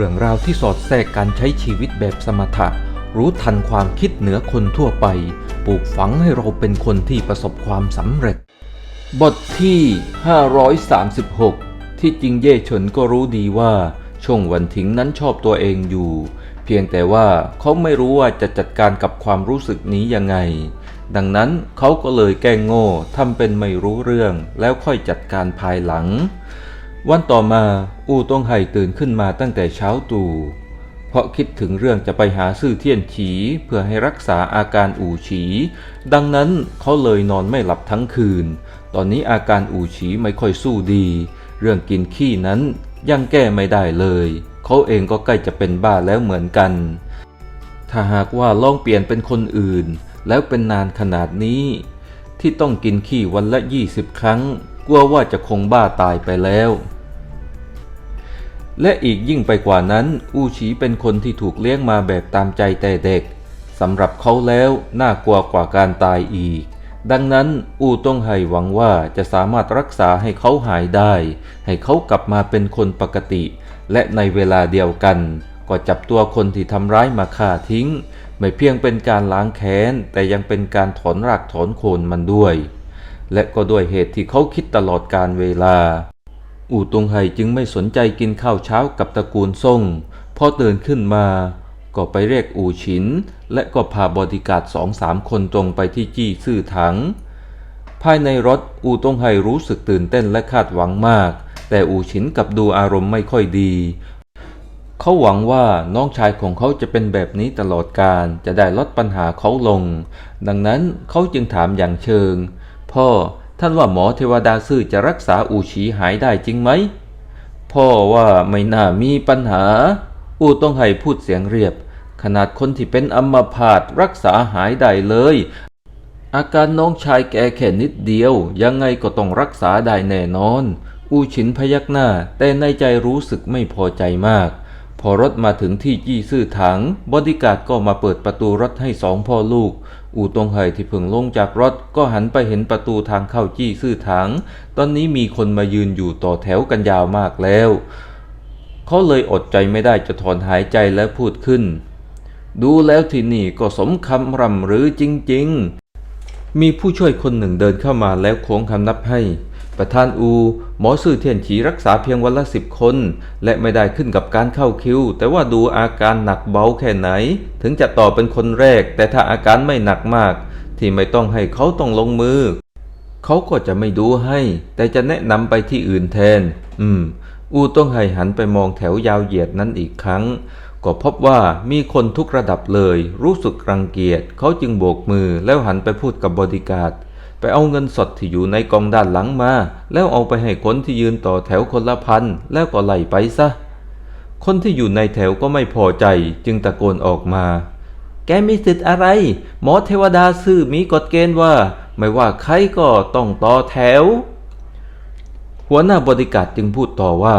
เรื่องราวที่สอดแทรกการใช้ชีวิตแบบสมถะ รู้ทันความคิดเหนือคนทั่วไป ปลูกฝังให้เราเป็นคนที่ประสบความสำเร็จ บทที่ 536 ที่จริงเย่เฉินก็รู้ดีว่า ช่วงวันถิงนั้นชอบตัวเองอยู่ เพียงแต่ว่าเขาไม่รู้ว่าจะจัดการกับความรู้สึกนี้ยังไง ดังนั้นเขาก็เลยแกล้งโง่ทำเป็นไม่รู้เรื่องแล้วค่อยจัดการภายหลัง วันต่อมาอูตงไห่ตื่นขึ้นมาตั้งแต่เช้าตรู่เพราะคิดถึงเรื่องจะไปหาซื่อเทียนฉีเพื่อให้รักษาอาการอู่ฉี ดังนั้นเขาเลยนอนไม่หลับทั้งคืน ตอนนี้อาการอู่ฉีไม่ค่อยสู้ดี เรื่องกินขี้นั้นยังแก้ไม่ได้เลย เขาเองก็ใกล้จะเป็นบ้าแล้วเหมือนกัน ถ้าหากว่าลองเปลี่ยนเป็นคนอื่น แล้วเป็นนานขนาดนี้ ที่ต้องกินขี้วันละ 20 ครั้ง กลัวว่าจะคงบ้าตายไปแล้ว และอีกยิ่งไปกว่านั้น อูฉีเป็นคนที่ถูกเลี้ยงมาแบบตามใจแต่เด็กสำหรับเขาแล้วน่ากลัวกว่าการตายอีก ดังนั้นอูต้องให้หวังว่าจะสามารถรักษาให้เขาหายได้ ให้เขากลับมาเป็นคนปกติ และในเวลาเดียวกัน ก็จับตัวคนที่ทำร้ายมาฆ่าทิ้ง ไม่เพียงเป็นการล้างแค้น แต่ยังเป็นการถอนรากถอนโคนมันด้วย และก็ด้วยเหตุที่เขาคิดตลอดการเวลา อู่ตงไห่จึงไม่สนใจกินข้าวเช้ากับตระกูลซ่งพอตื่นขึ้นมา ก็ไปเรียกอู่ฉิน และก็พาบอดีการ์ดสองสามคนตรงไปที่จี้ซื่อถัง ภายในรถอู่ตงไห่รู้สึกตื่นเต้นและคาดหวังมาก แต่อู่ฉินกลับดูอารมณ์ไม่ค่อยดีเขาหวังว่าน้องชายของเขาจะเป็นแบบนี้ตลอดการจะได้ลดปัญหาเขาลง ดังนั้นเขาจึงถามอย่างเชิง พ่อท่านว่าหมอเทวดาซื่อจะรักษาอูฉีหายได้จริงไหม พ่อว่าไม่น่ามีปัญหา อูต้องให้พูดเสียงเรียบ ขนาดคนที่เป็นอัมพาตรักษาหายได้เลย อาการน้องชายแกแค่นิดเดียว ยังไงก็ต้องรักษาได้แน่นอน อูฉินพยักหน้า แต่ในใจรู้สึกไม่พอใจมาก พอรถมาถึงที่จี้ซื่อถัง บอดี้การ์ดก็มาเปิดประตูรถให้สองพ่อลูก อูตงไห่ที่เพิ่งลงจากรถก็หันไปเห็นประตูทางเข้าจี้ซื่อถัง ตอนนี้มีคนมายืนอยู่ต่อแถวกันยาวมากแล้ว เขาเลยอดใจไม่ได้จะถอนหายใจและพูดขึ้น ดูแล้วที่นี่ก็สมคำร่ำหรือจริง ๆ มีผู้ช่วยคนหนึ่งเดินเข้ามาแล้วโค้งคำนับให้ ประธานอู หมอซื่อเทียนฉีรักษาเพียงวันละสิบคน และไม่ได้ขึ้นกับการเข้าคิว แต่ว่าดูอาการหนักเบาแค่ไหน ถึงจะต่อเป็นคนแรก แต่ถ้าอาการไม่หนักมาก ที่ไม่ต้องให้เขาต้องลงมือ เขาก็จะไม่ดูให้ แต่จะแนะนำไปที่อื่นแทน อืม อูต้องให้หันไปมองแถวยาวเหยียดนั้นอีกครั้ง ก็พบว่ามีคนทุกระดับเลย รู้สึกรังเกียจเขาจึงโบกมือแล้วหันไปพูดกับบอดี้การ์ด ไปเอาเงินสดที่อยู่ในกองด้านหลังมา แล้วเอาไปให้คนที่ยืนต่อแถวคนละพันแล้วก็ไล่ไปซะ คนที่อยู่ในแถวก็ไม่พอใจจึงตะโกนออกมา แกมีสิทธิ์อะไร หมอเทวดาซื่อมีกฎเกณฑ์ว่า ไม่ว่าใครก็ต้องต่อแถว หัวหน้าบริการจึงพูดต่อว่า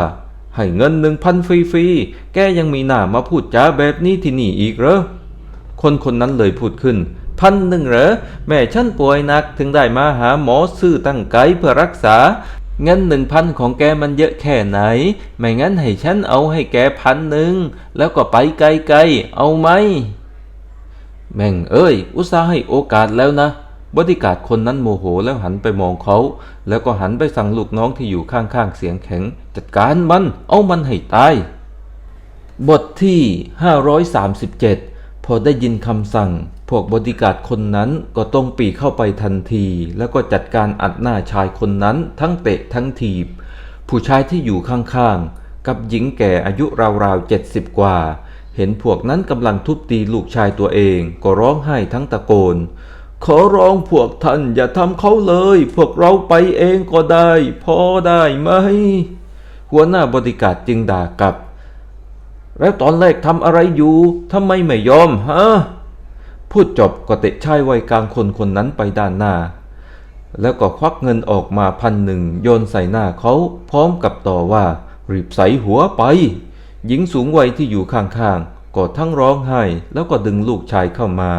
ให้เงินหนึ่งพันฟรีๆ แกยังมีหน้ามาพูดจาแบบนี้ที่นี่อีกเหรอคนคนนั้นเลยพูดขึ้น พันหนึ่งเหรอ แม่ฉันป่วยหนักถึงได้มาหาหมอซื่อตั้งไกลเพื่อรักษา เงินหนึ่งพันของแกมันเยอะแค่ไหน ไม่งั้นให้ฉันเอาให้แกพันหนึ่ง แล้วก็ไปไกลๆ เอาไหม แม่งเอ้ย อุตส่าห์ให้โอกาสแล้วนะ บริการคนนั้นโมโหแล้วหันไปมองเขา แล้วก็หันไปสั่งลูกน้องที่อยู่ข้างๆเสียงแข็ง จัดการมัน เอามันให้ตายบทที่ 537 พอได้ยินคำสั่ง พวกบริการดคนนั้นก็ต้องปีเข้าไปทันที แล้วก็จัดการอัดหน้าชายคนนั้นทั้งเตะทั้งถีบ ผู้ชายที่อยู่ข้างๆ กับหญิงแก่อายุราวๆเจ็ดสิบกว่า เห็นพวกนั้นกำลังทุบตีลูกชายตัวเอง ก็ร้องไห้ทั้งตะโกน ขอร้องพวกท่านอย่าทำเขาเลย พวกเราไปเองก็ได้ พอได้ไหม หัวหน้าบริการจึงด่ากลับ แล้วตอนแรกทำอะไรอยู่ทำไมไม่ยอมฮะ พูดจบก็เตะชายวัยกลางคนคนนั้นไปด้านหน้า แล้วก็ควักเงินออกมาพันหนึ่งโยนใส่หน้าเขาพร้อมกับต่อว่า รีบใส่หัวไป หญิงสูงวัยที่อยู่ข้างๆก็ทั้งร้องไห้แล้วก็ดึงลูกชายเข้ามา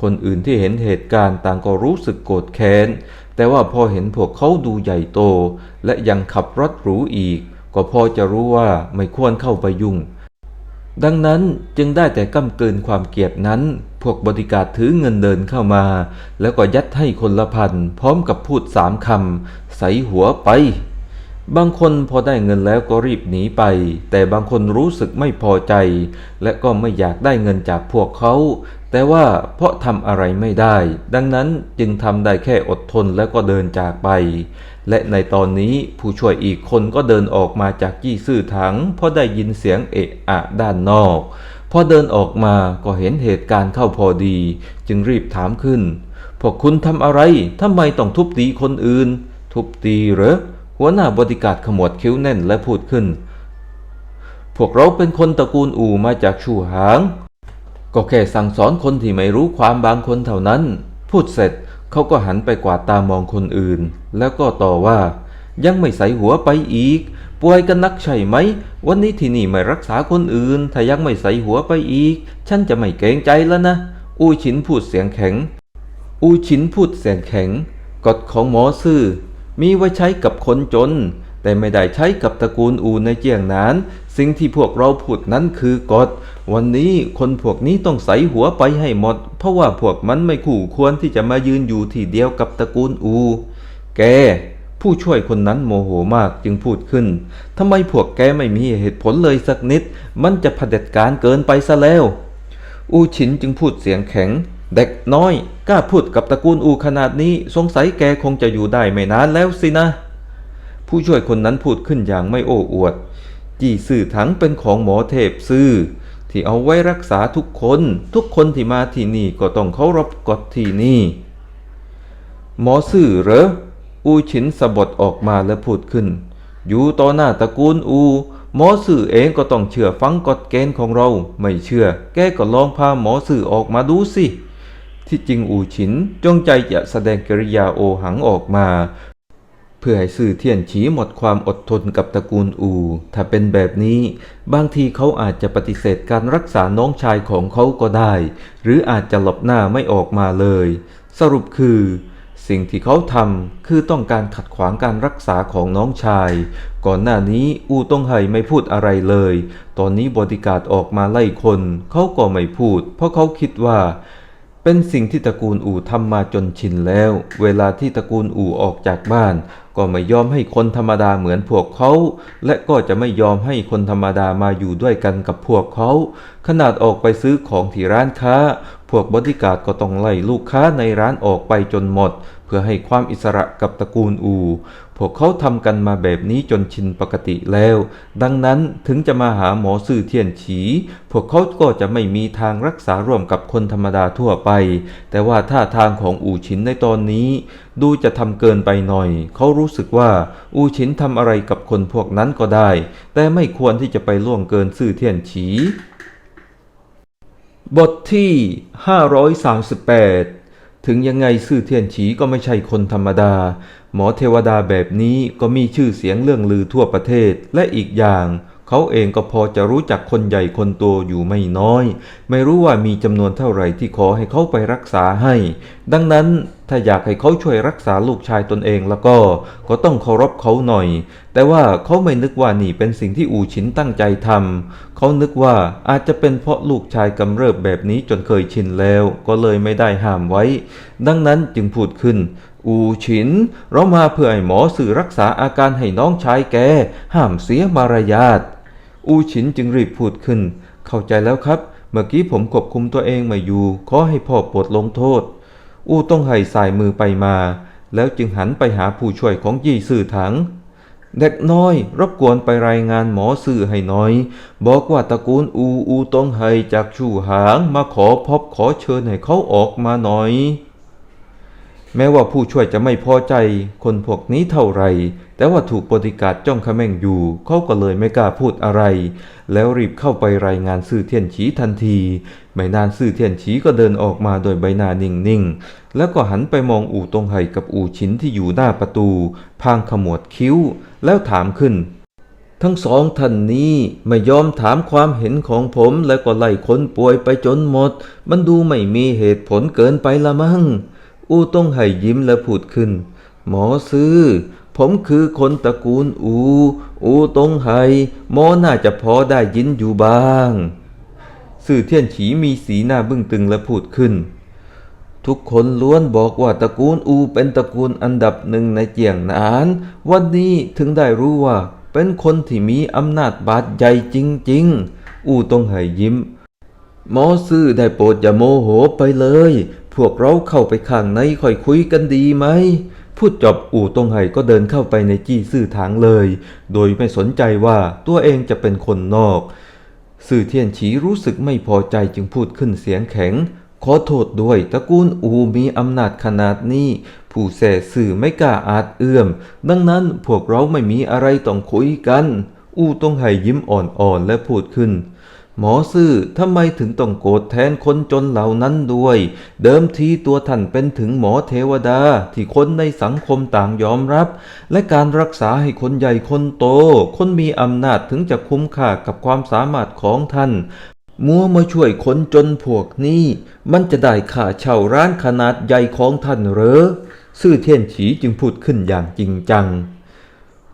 คนอื่นที่เห็นเหตุการณ์ต่างก็รู้สึกโกรธแค้น แต่ว่าพอเห็นพวกเขาดูใหญ่โต และยังขับรถหรูอีก ก็พอจะรู้ว่าไม่ควรเข้าไปยุ่ง ดังนั้นจึงได้แต่ก้ำเกินความเกียดนั้น พวกบริการถือเงินเดินเข้ามา แล้วก็ยัดให้คนละพัน พร้อมกับพูดสามคำ ใส่หัวไป บางคนพอได้เงินแล้วก็รีบหนีไป แต่บางคนรู้สึกไม่พอใจ และก็ไม่อยากได้เงินจากพวกเขา แต่ว่าเพราะทำอะไรไม่ได้ ดังนั้นจึงทำได้แค่อดทนแล้วก็เดินจากไป และในตอนนี้ผู้ช่วยอีกคนก็เดินออกมาจากยี่ซื่อถังเพราะได้ยินเสียงเอะอะด้านนอกพอเดินออกมาก็เห็นเหตุการณ์เข้าพอดี จึงรีบถามขึ้น พวกคุณทำอะไรทำไมต้องทุบตีคนอื่น ทุบตีเหรอหัวหน้าบริการขมวดคิ้วแน่นและพูดขึ้น พวกเราเป็นคนตระกูลอู่มาจากชูหาง ก็แค่สั่งสอนคนที่ไม่รู้ความบางคนเท่านั้น พูดเสร็จ เขาก็หันไปกวาดตามองคนอื่น แล้วก็ต่อว่า ยังไม่ใส่หัวไปอีก ป่วยกันนักใช่ไหม วันนี้ที่นี่ไม่รักษาคนอื่น ถ้ายังไม่ใส่หัวไปอีก ฉันจะไม่เกรงใจแล้วนะ อูฉินพูดเสียงแข็ง อูฉินพูดเสียงแข็ง กฎของหมอซื่อ มีไว้ใช้กับคนจน แต่ไม่ได้ใช้กับตระกูลอูในเจียงนาน สิ่งที่พวกเราพูดนั้นคือกฎ วันนี้คนพวกนี้ต้องใส่หัวไปให้หมด เพราะว่าพวกมันไม่คู่ควรที่จะมายืนอยู่ที่เดียวกับตระกูลอู แก ผู้ช่วยคนนั้นโมโหมากจึงพูดขึ้น ทำไมพวกแกไม่มีเหตุผลเลยสักนิด มันจะเผด็จการเกินไปซะแล้ว อูฉินจึงพูดเสียงแข็ง เด็กน้อย กล้าพูดกับตระกูลอูขนาดนี้ สงสัยแกคงจะอยู่ได้ไม่นานแล้วสินะ ผู้ช่วยคนนั้นพูดขึ้นอย่างไม่โอ้อวด จี้ซื่อถังเป็นของหมอเทพซื่อที่เอาไว้รักษาทุกคน ทุกคนที่มาที่นี่ก็ต้องเคารพกฎที่นี่ หมอซื่อเหรอ อูฉินสะบดออกมาและพูดขึ้น อยู่ต่อหน้าตระกูลอู หมอสื่อเองก็ต้องเชื่อฟังกฎเกณฑ์ของเรา ไม่เชื่อ แกก็ลองพาหมอสื่อออกมาดูสิที่จริงอูฉินจงใจจะแสดงกิริยาโอหังออกมา เพื่อให้สื่อเทียนฉีหมดความอดทนกับตระกูลอู ถ้าเป็นแบบนี้ บางทีเขาอาจจะปฏิเสธการรักษาน้องชายของเขาก็ได้ หรืออาจจะหลบหน้าไม่ออกมาเลย สรุปคือ สิ่งที่เขาทำคือต้องการขัดขวางการรักษาของน้องชาย ก่อนหน้านี้อูต้องไห่ไม่พูดอะไรเลย ตอนนี้บริการออกมาไล่คน เขาก็ไม่พูด เพราะเขาคิดว่า เป็นสิ่งที่ตระกูลอู่ทำมาจนชินแล้ว เวลาที่ตระกูลอู่ออกจากบ้าน ก็ไม่ยอมให้คนธรรมดาเหมือนพวกเขา และก็จะไม่ยอมให้คนธรรมดามาอยู่ด้วยกันกับพวกเขา ขนาดออกไปซื้อของที่ร้านค้า พวกบริการก็ต้องไล่ลูกค้าในร้านออกไปจนหมด เพื่อให้ความอิสระกับตระกูลอู พวกเขาทำกันมาแบบนี้จนชินปกติแล้ว ดังนั้นถึงจะมาหาหมอสื่อเทียนฉี พวกเขาก็จะไม่มีทางรักษาร่วมกับคนธรรมดาทั่วไป แต่ว่าท่าทางของอู่ฉินในตอนนี้ ดูจะทำเกินไปหน่อย เขารู้สึกว่าอู่ฉินทำอะไรกับคนพวกนั้นก็ได้ แต่ไม่ควรที่จะไปล่วงเกินสื่อเทียนฉีบทที่ 538 ถึงยังไงซื่อเทียนฉีก็ไม่ใช่คนธรรมดา หมอเทวดาแบบนี้ก็มีชื่อเสียงเรื่องลือทั่วประเทศและอีกอย่าง เขาเองก็พอจะรู้จักคนใหญ่คนโตอยู่ไม่น้อย ไม่รู้ว่ามีจำนวนเท่าไหร่ที่ขอให้เขาไปรักษาให้ ดังนั้นถ้าอยากให้เขาช่วยรักษาลูกชายตนเองแล้วก็ ก็ต้องเคารพเขาหน่อย แต่ว่าเขาไม่นึกว่านี่เป็นสิ่งที่อูฉินตั้งใจทำเขานึกว่าอาจจะเป็นเพราะลูกชายกำเริบแบบนี้จนเคยชินแล้ว ก็เลยไม่ได้ห้ามไว้ ดังนั้นจึงพูดขึ้น อูฉิน เรามาเพื่อให้หมอสื่อรักษาอาการให้น้องชายแก ห้ามเสียมารยาท อูฉินจึงรีบพูดขึ้น เข้าใจแล้วครับ เมื่อกี้ผมควบคุมตัวเองม่อยู่ ขอให้พ่อโปรดลงโทษ อูต้องไห่สายมือไปมา แล้วจึงหันไปหาผู้ช่วยของยี่ซื่อถัง เด็กน้อย รบกวนไปรายงานหมอสื่อให้น่อย บอกว่าตระกูลอูอูต้องไห่จากชู่หางมาขอพบขอเชิญให้เขาออกมาหน่อย แม้ว่าผู้ช่วยจะไม่พอใจคนพวกนี้เท่าไร แต่ว่าถูกบริการจ้องเขม่งอยู่ เขาก็เลยไม่กล้าพูดอะไร แล้วรีบเข้าไปรายงานสื่อเทียนฉีทันที ไม่นานสื่อเทียนฉีก็เดินออกมาโดยใบหน้านิ่งๆ แล้วก็หันไปมองอู่ตงไห่กับอู่ฉินที่อยู่หน้าประตู พางขมวดคิ้ว แล้วถามขึ้น ทั้งสองท่านนี้ไม่ยอมถามความเห็นของผมแล้วก็ไล่คนป่วยไปจนหมด มันดูไม่มีเหตุผลเกินไปละมั้ง อูต้องไห่ยิ้มและพูดขึ้น หมอซื้อ ผมคือคนตระกูลอู อูตงไห่หมอน่าจะพอได้ยินอยู่บ้าง สื่อเทียนฉีมีสีหน้าบึ้งตึงและพูดขึ้น ทุกคนล้วนบอกว่าตระกูลอูเป็นตระกูลอันดับหนึ่งในเจียงหนาน วันนี้ถึงได้รู้ว่า เป็นคนที่มีอำนาจบาดใหญ่จริง ๆ อูต้องให้ยิ้มหมอซื่อได้โปรดอย่าโมโหไปเลย พวกเราเข้าไปข้างในค่อยคุยกันดีไหม พูดจบอู่ตงไห่ก็เดินเข้าไปในจี้ซื่อถางเลย โดยไม่สนใจว่าตัวเองจะเป็นคนนอกสื่อเทียนฉีรู้สึกไม่พอใจจึงพูดขึ้นเสียงแข็ง ขอโทษด้วยตระกูลอูมีอำนาจขนาดนี้ ผู้แส่สื่อไม่กล้าอาจเอื้อม ดังนั้นพวกเราไม่มีอะไรต้องคุยกัน อูตงไห่ยิ้มอ่อนๆและพูดขึ้น หมอซื่อทำไมถึงต้องโกรธแทนคนจนเหล่านั้นด้วย เดิมทีตัวท่านเป็นถึงหมอเทวดาที่คนในสังคมต่างยอมรับ และการรักษาให้คนใหญ่คนโต คนมีอำนาจถึงจะคุ้มค่ากับความสามารถของท่าน มัวมาช่วยคนจนพวกนี้ มันจะได้ค่าเช่าร้านขนาดใหญ่ของท่านเหรอ ซื่อเทียนฉีจึงพูดขึ้นอย่างจริงจัง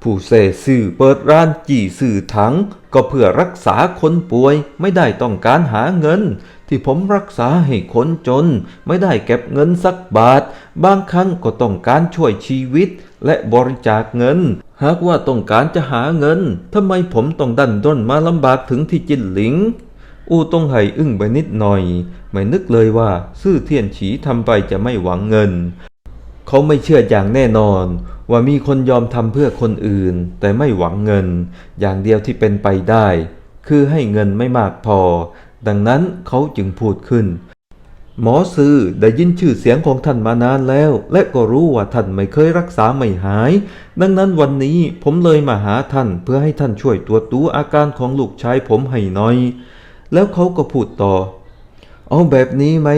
ผู้เสสื่อเปิดร้านจี่สื่อถัง ก็เพื่อรักษาคนป่วยไม่ได้ต้องการหาเงิน ที่ผมรักษาให้คนจน ไม่ได้เก็บเงินสักบาท บางครั้งก็ต้องการช่วยชีวิต และบริจาคเงิน หากว่าต้องการจะหาเงินทำไมผมต้องดันด้นมาลำบากถึงที่จินหลิง อูต้องไห่อึ้งไปนิดหน่อย ไม่นึกเลยว่า ซื่อเทียนฉีทำไปจะไม่หวังเงิน เขาไม่เชื่ออย่างแน่นอน ว่ามีคนยอมทำเพื่อคนอื่น แต่ไม่หวังเงิน อย่างเดียวที่เป็นไปได้ คือให้เงินไม่มากพอ ดังนั้นเขาจึงพูดขึ้น หมอซื่อได้ยินชื่อเสียงของท่านมานานแล้ว และก็รู้ว่าท่านไม่เคยรักษาไม่หาย ดังนั้นวันนี้ผมเลยมาหาท่านเพื่อให้ท่านช่วยตรวจดูอาการของลูกชายผมให้หน่อย แล้วเขาก็พูดต่อ เอาแบบนี้ไหม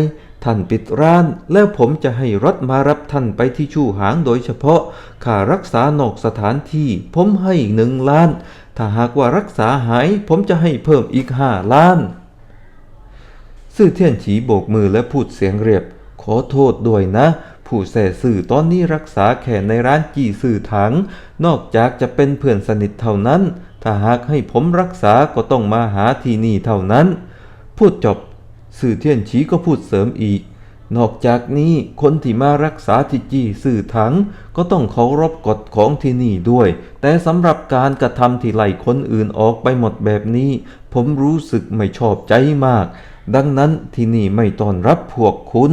ท่านปิดร้านแล้วผมจะให้รถมารับท่านไปที่ชู่หางโดยเฉพาะค่ารักษานอกสถานที่ ผมให้หนึ่งล้าน ถ้าหากว่ารักษาหายผมจะให้เพิ่มอีกห้าล้าน ซื่อเทียนฉีโบกมือและพูดเสียงเรียบ ขอโทษด้วยนะ ผู้แส่สื่อตอนนี้รักษาแค่ในร้านจีสื่อถัง นอกจากจะเป็นเพื่อนสนิทเท่านั้น ถ้าหากให้ผมรักษาก็ต้องมาหาที่นี่เท่านั้น พูดจบ สื่อเทียนฉีก็พูดเสริมอีก นอกจากนี้คนที่มารักษาที่จีสื่อถังก็ต้องเคารพกฎของที่นี่ด้วย แต่สำหรับการกระทำที่ไล่คนอื่นออกไปหมดแบบนี้ ผมรู้สึกไม่ชอบใจมาก ดังนั้นที่นี่ไม่ต้อนรับพวกคุณ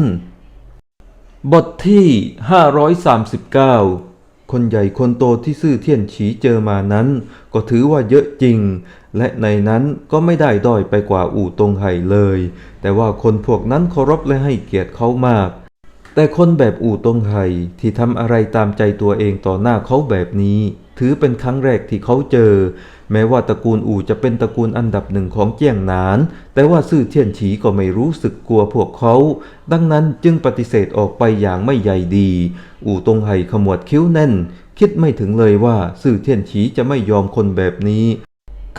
บทที่ 539คนใหญ่คนโตที่ซื่อเทียนฉีเจอมานั้น ก็ถือว่าเยอะจริง และในนั้นก็ไม่ได้ด้อยไปกว่าอู่ตงไห่เลย แต่ว่าคนพวกนั้นเคารพและให้เกียรติเขามาก แต่คนแบบอู่ตงไห่ที่ทำอะไรตามใจตัวเองต่อหน้าเขาแบบนี้ ถือเป็นครั้งแรกที่เขาเจอ แม้ว่าตระกูลอู่จะเป็นตระกูลอันดับหนึ่งของเจียงหนาน แต่ว่าซื่อเทียนฉีก็ไม่รู้สึกกลัวพวกเขา ดังนั้นจึงปฏิเสธออกไปอย่างไม่ใยดี อู่ตงไห่ขมวดคิ้วแน่น คิดไม่ถึงเลยว่าซื่อเทียนฉีจะไม่ยอมคนแบบนี้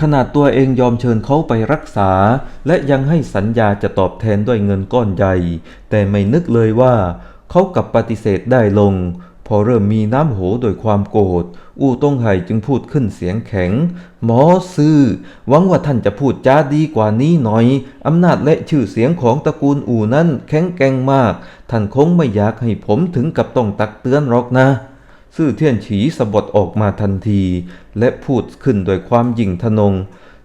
ขนาดตัวเองยอมเชิญเขาไปรักษา และยังให้สัญญาจะตอบแทนด้วยเงินก้อนใหญ่ แต่ไม่นึกเลยว่า เขากับปฏิเสธได้ลง พอเริ่มมีน้ำโหโดยความโกรธอู่ต้งไห่จึงพูดขึ้นเสียงแข็ง หมอซื่อหวังว่าท่านจะพูดจาดีกว่านี้หน่อยอำนาจและชื่อเสียงของตระกูลอู่นั้นแข็งแกร่งมาก ท่านคงไม่อยากให้ผมถึงกับต้องตักเตือนหรอกนะ ซื่อเทียนฉีสะบดออกมาทันที และพูดขึ้นด้วยความยิ่งทะนง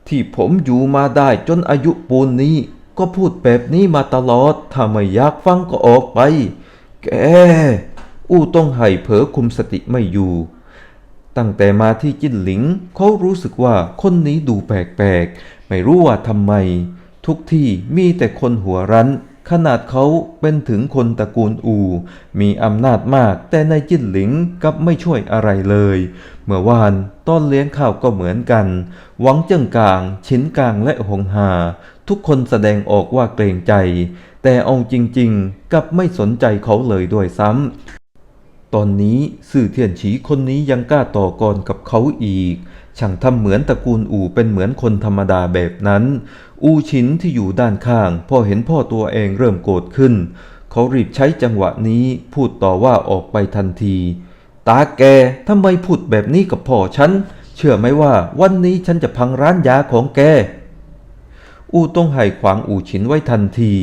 ที่ผมอยู่มาได้จนอายุปูนนี้ ก็พูดแบบนี้มาตลอด ถ้าไม่อยากฟังก็ออกไป แก อู้ต้องไห่เผลอคุมสติไม่อยู่ ตั้งแต่มาที่จิ้นหลิง เขารู้สึกว่าคนนี้ดูแปลกๆ ไม่รู้ว่าทำไม ทุกที่มีแต่คนหัวรั้น ขนาดเขาเป็นถึงคนตระกูลอู มีอำนาจมาก แต่ในจิ้นหลิงกับไม่ช่วยอะไรเลย เมื่อวานต้อนเลี้ยงข้าวก็เหมือนกัน หวังเจิ้งกลาง ชินกลางและหงหา ทุกคนแสดงออกว่าเกรงใจ แต่เอาจริงๆ กับไม่สนใจเขาเลยด้วยซ้ำตอนนี้สื่อเทียนฉีคนนี้ยังกล้าต่อกรกับเขาอีก ช่างทำเหมือนตระกูลอู่เป็นเหมือนคนธรรมดาแบบนั้น อูชินที่อยู่ด้านข้าง พอเห็นพ่อตัวเองเริ่มโกรธขึ้น เขารีบใช้จังหวะนี้พูดต่อว่าออกไปทันที ตาแกทำไมพูดแบบนี้กับพ่อฉัน เชื่อไหมว่าวันนี้ฉันจะพังร้านยาของแก อู้ต้องไห่ขวางอู่ฉินไว้ทันที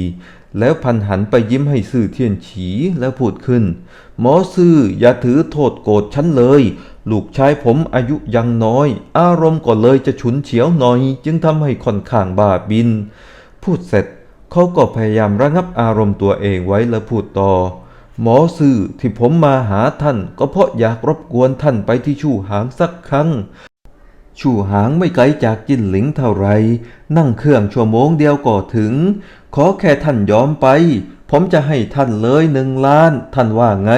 แล้วพันหันไปยิ้มให้ซื่อเทียนฉีแล้วพูดขึ้น หมอซื่ออย่าถือโทษโกรธฉันเลย ลูกชายผมอายุยังน้อย อารมณ์ก็เลยจะฉุนเฉียวหน่อย จึงทำให้ค่อนข้างบ้าบิน พูดเสร็จเขาก็พยายามระงับอารมณ์ตัวเองไว้แล้วพูดต่อ หมอซื่อที่ผมมาหาท่าน ก็เพราะอยากรบกวนท่านไปที่ชู่หางสักครั้ง ชู่หางไม่ไกลจากจินหลิงเท่าไร นั่งเครื่องชั่วโมงเดียวก็ถึง ขอแค่ท่านยอมไป ผมจะให้ท่านเลยหนึ่งล้าน ท่านว่าไง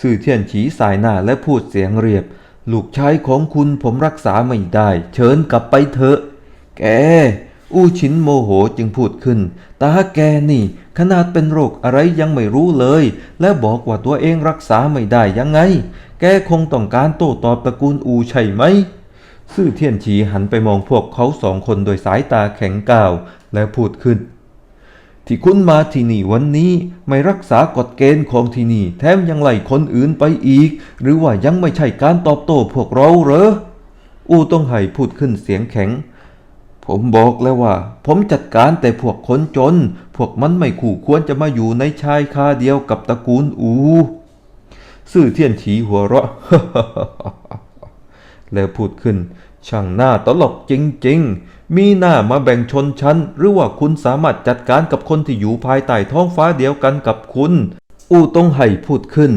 สื่อเทียนฉีสายหน้าและพูดเสียงเรียบ ลูกชายของคุณผมรักษาไม่ได้ เชิญกลับไปเถอะ แก อู้ชินโมโหจึงพูดขึ้น ตาแกนี่ ขนาดเป็นโรคอะไรยังไม่รู้เลย และบอกว่าตัวเองรักษาไม่ได้ยังไง แกคงต้องการโต้ตอบตระกูลอูใช่ไหม ซื่อเทียนฉีหันไปมองพวกเขาสองคนโดยสายตาแข็งก้าวแล้วพูดขึ้น ที่คุณมาที่นี่วันนี้ไม่รักษากฎเกณฑ์ของที่นี่แถมยังไล่คนอื่นไปอีก หรือว่ายังไม่ใช่การตอบโต้พวกเราเหรอ อูต้องไห่พูดขึ้นเสียงแข็ง ผมบอกแล้วว่า ผมจัดการแต่พวกคนจน พวกมันไม่คู่ควรจะมาอยู่ในชายคาเดียวกับตระกูลอูซื่อเทียนฉีหัวเราะแล้วพูดขึ้น ช่างหน้าตลกจริงๆ มีหน้ามาแบ่งชนชั้น หรือว่าคุณสามารถจัดการกับคนที่อยู่ภายใต้ท้องฟ้าเดียวกันกับคุณ อูตงไห่พูดขึ้น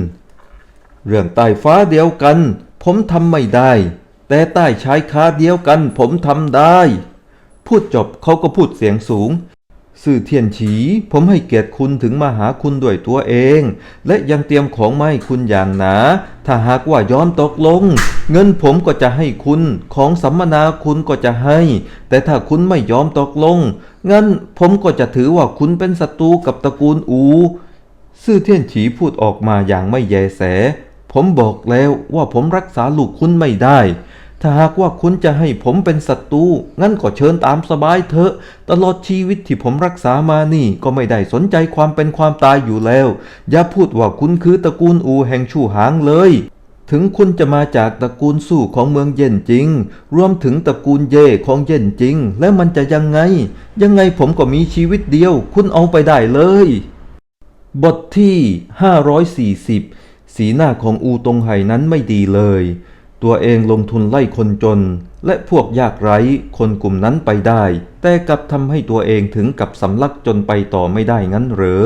เรื่องใต้ฟ้าเดียวกัน ผมทำไม่ได้ แต่ใต้ชายคาเดียวกันผมทำได้ พูดจบเขาก็พูดเสียงสูง สื่อเทียนฉี ผมให้เกียรติคุณถึงมาหาคุณด้วยตัวเอง และยังเตรียมของมาให้คุณอย่างหนา ถ้าหากว่ายอมตกลง เงินผมก็จะให้คุณ ของสัมมนาคุณก็จะให้ แต่ถ้าคุณไม่ยอมตกลง งั้นผมก็จะถือว่าคุณเป็นศัตรูกับตระกูลอู ซื่อเทียนฉีพูดออกมาอย่างไม่แยแส ผมบอกแล้วว่าผมรักษาลูกคุณไม่ได้ ถ้าหากว่าคุณจะให้ผมเป็นศัตรูงั้นก็เชิญตามสบายเถอะ ตลอดชีวิตที่ผมรักษามานี่ก็ไม่ได้สนใจความเป็นความตายอยู่แล้ว อย่าพูดว่าคุณคือตระกูลอูแห่งชู่หางเลย ถึงคุณจะมาจากตระกูลสู่ของเมืองเย็นจริง รวมถึงตระกูลเย่ของเย็นจริง แล้วมันจะยังไง ยังไงผมก็มีชีวิตเดียว คุณเอาไปได้เลย บทที่ 540 สีหน้าของอูตงไห่นั้นไม่ดีเลย ตัวเองลงทุนไล่คนจน และพวกยากไร้คนกลุ่มนั้นไปได้ แต่กลับทำให้ตัวเองถึงกับสำลักจนไปต่อไม่ได้งั้นเหรอ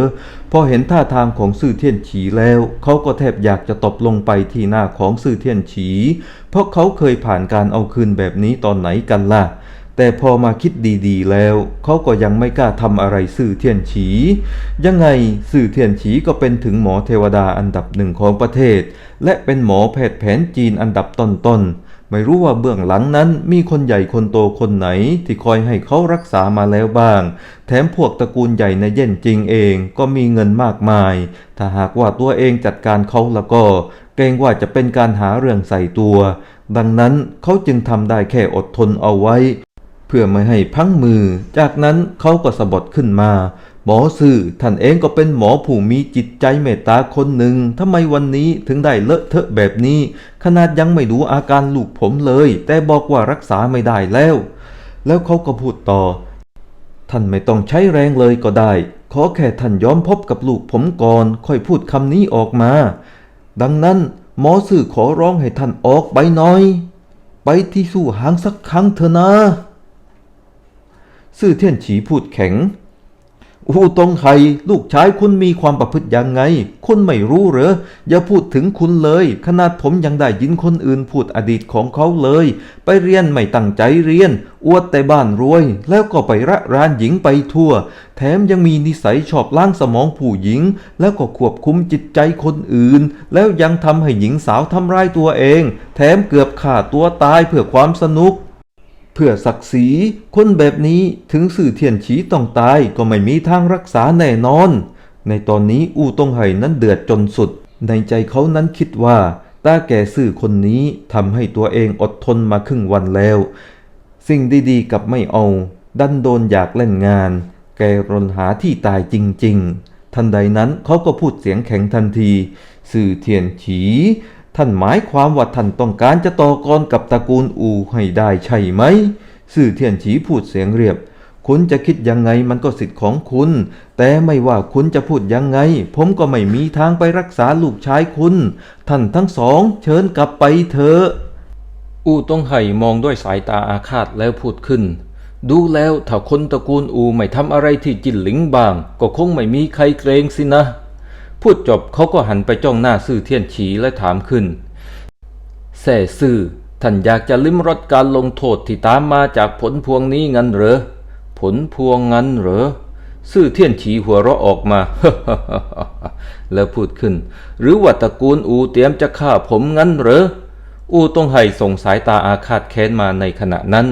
พอเห็นท่าทางของซื่อเทียนฉีแล้ว เขาก็แทบอยากจะตบลงไปที่หน้าของซื่อเทียนฉี เพราะเขาเคยผ่านการเอาคืนแบบนี้ตอนไหนกันล่ะ แต่พอมาคิดดีๆแล้ว เขาก็ยังไม่กล้าทำอะไรสื่อเทียนฉี ยังไงสื่อเทียนฉีก็เป็นถึงหมอเทวดาอันดับหนึ่งของประเทศ และเป็นหมอแพทย์แผนจีนอันดับต้นๆไม่รู้ว่าเบื้องหลังนั้นมีคนใหญ่คนโตคนไหนที่คอยให้เขารักษามาแล้วบ้าง แถมพวกตระกูลใหญ่ในเย่นจริงเองก็มีเงินมากมาย ถ้าหากว่าตัวเองจัดการเขาแล้วก็ เกรงว่าจะเป็นการหาเรื่องใส่ตัว ดังนั้นเขาจึงทำได้แค่อดทนเอาไว้ พื่อไม่ให้พังมือ จากนั้นเขาก็สะบัดขึ้นมา หมอซื่อท่านเองก็เป็นหมอผู้มีจิตใจเมตตาคนหนึ่งทำไมวันนี้ถึงได้เลอะเทอะแบบนี้ ขนาดยังไม่ดูอาการลูกผมเลย แต่บอกว่ารักษาไม่ได้แล้ว แล้วเขาก็พูดต่อ ท่านไม่ต้องใช้แรงเลยก็ได้ ขอแค่ท่านยอมพบกับลูกผมก่อน ค่อยพูดคำนี้ออกมา ดังนั้นหมอสื่อขอร้องให้ท่านออกไปหน่อย ไปที่สู้หางสักครั้งเถอะนะ ซื่อเทียนฉีพูดแข็ง อูตงไห่ลูกชายคุณมีความประพฤติยังไง คุณไม่รู้เหรอ อย่าพูดถึงคุณเลย ขนาดผมยังได้ยินคนอื่นพูดอดีตของเขาเลย ไปเรียนไม่ตั้งใจเรียน อวดแต่บ้านรวย แล้วก็ไประรานหญิงไปทั่ว แถมยังมีนิสัยชอบล้างสมองผู้หญิง แล้วก็ควบคุมจิตใจคนอื่น แล้วยังทำให้หญิงสาวทำร้ายตัวเอง แถมเกือบฆ่าตัวตายเพื่อความสนุก เพื่อศักดิ์ศรีคนแบบนี้ถึงสื่อเทียนฉีต้องตายก็ไม่มีทางรักษาแน่นอน ในตอนนี้อูตงไห่นั้นเดือดจนสุด ในใจเขานั้นคิดว่าตาแก่สื่อคนนี้ทำให้ตัวเองอดทนมาครึ่งวันแล้ว สิ่งดีๆกับไม่เอา ดันโดนอยากเล่นงาน แกรนหาที่ตายจริง ๆ ทันใดนั้นเขาก็พูดเสียงแข็งทันที สื่อเทียนฉี ท่านหมายความว่าท่านต้องการจะต่อกรกับตระกูลอูให้ได้ใช่ไหมสื่อเทียนฉีพูดเสียงเรียบ คุณจะคิดยังไงมันก็สิทธิ์ของคุณ แต่ไม่ว่าคุณจะพูดยังไง ผมก็ไม่มีทางไปรักษาลูกชายคุณ ท่านทั้งสองเชิญกลับไปเถอะอูต้องไห่มองด้วยสายตาอาฆาตแล้วพูดขึ้น ดูแล้วถ้าคนตระกูลอูไม่ทำอะไรที่จินหลิงบาง ก็คงไม่มีใครเกรงสินะ พูดจบเขาก็หันไปจ้องหน้าซื่อเทียนฉีและถามขึ้นแส่ซื่อท่านอยากจะลิ้มรสการลงโทษที่ตามมาจากผลพวงนี้งั้นเหรอ ผลพวงงั้นเหรอ ซื่อเทียนฉีหัวเราะออกมา แล้วพูดขึ้น หรือว่าตระกูลอูเตรียมจะฆ่าผมงั้นเหรอ อูต้องไห่ส่งสายตาอาฆาตแค้นมาในขณะนั้น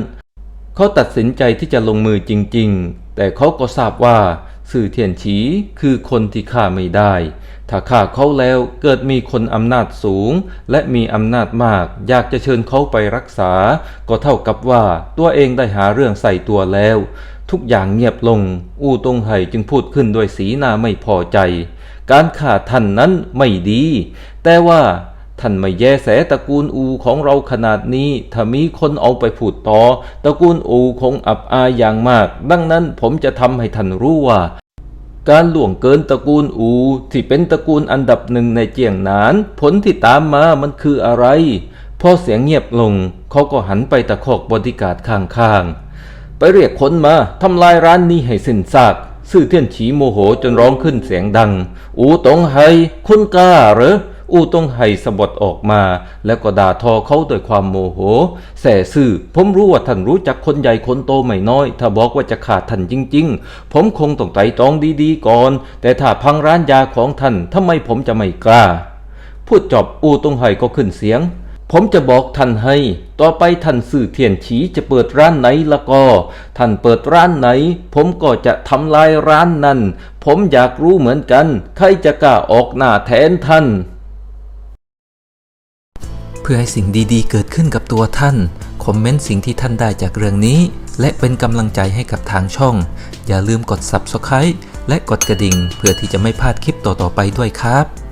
เขาตัดสินใจที่จะลงมือจริง ๆ แต่เขาก็ทราบว่า สื่อเทียนฉีคือคนที่ฆ่าไม่ได้ ถ้าฆ่าเขาแล้วเกิดมีคนอำนาจสูง และมีอำนาจมาก อยากจะเชิญเขาไปรักษา ก็เท่ากับว่าตัวเองได้หาเรื่องใส่ตัวแล้ว ทุกอย่างเงียบลง อูตงไห่จึงพูดขึ้นด้วยสีหน้าไม่พอใจ การฆ่าท่านนั้นไม่ดี แต่ว่าท่านไม่แยแสตระกูลอูของเราขนาดนี้ ถ้ามีคนเอาไปพูดต่อ ตระกูลอูคงอับอายอย่างมาก ดังนั้นผมจะทำให้ท่านรู้ว่า การล่วงเกินตระกูลอู ที่เป็นตระกูลอันดับหนึ่งในเจียงหนาน ผลที่ตามมามันคืออะไร พอเสียงเงียบลง เขาก็หันไปตะคอกบริการดข้างๆ ไปเรียกคนมาทำลายร้านนี้ให้สิ้นซากซื่อเทียนฉีโมโหจนร้องขึ้นเสียงดัง อูตงไฮคุณกล้าเหรอ อูต้องไห่สะบดออกมา แล้วก็ด่าทอเขาด้วยความโมโห แส่ซื่อ ผมรู้ว่าท่านรู้จักคนใหญ่คนโตไม่น้อย ถ้าบอกว่าจะขาดท่านจริง ๆ ผมคงต้องไต่ตรองดีๆ ก่อน แต่ถ้าพังร้านยาของท่านทำไมผมจะไม่กล้า พูดจบอูตงไห่ก็ขึ้นเสียงผมจะบอกท่านให้ ต่อไปท่านสื่อเทียนฉีจะเปิดร้านไหนละก็ ท่านเปิดร้านไหน ผมก็จะทำลายร้านนั้น ผมอยากรู้เหมือนกัน ใครจะกล้าออกหน้าแทนท่าน พื่อให้สิ่งดีๆ เกิดขึ้นกับตัวท่าน คอมเมนต์สิ่งที่ท่านได้จากเรื่องนี้ และเป็นกำลังใจให้กับทางช่อง อย่าลืมกด Subscribe และกดกระดิ่ง เพื่อที่จะไม่พลาดคลิปต่อๆไปด้วยครับ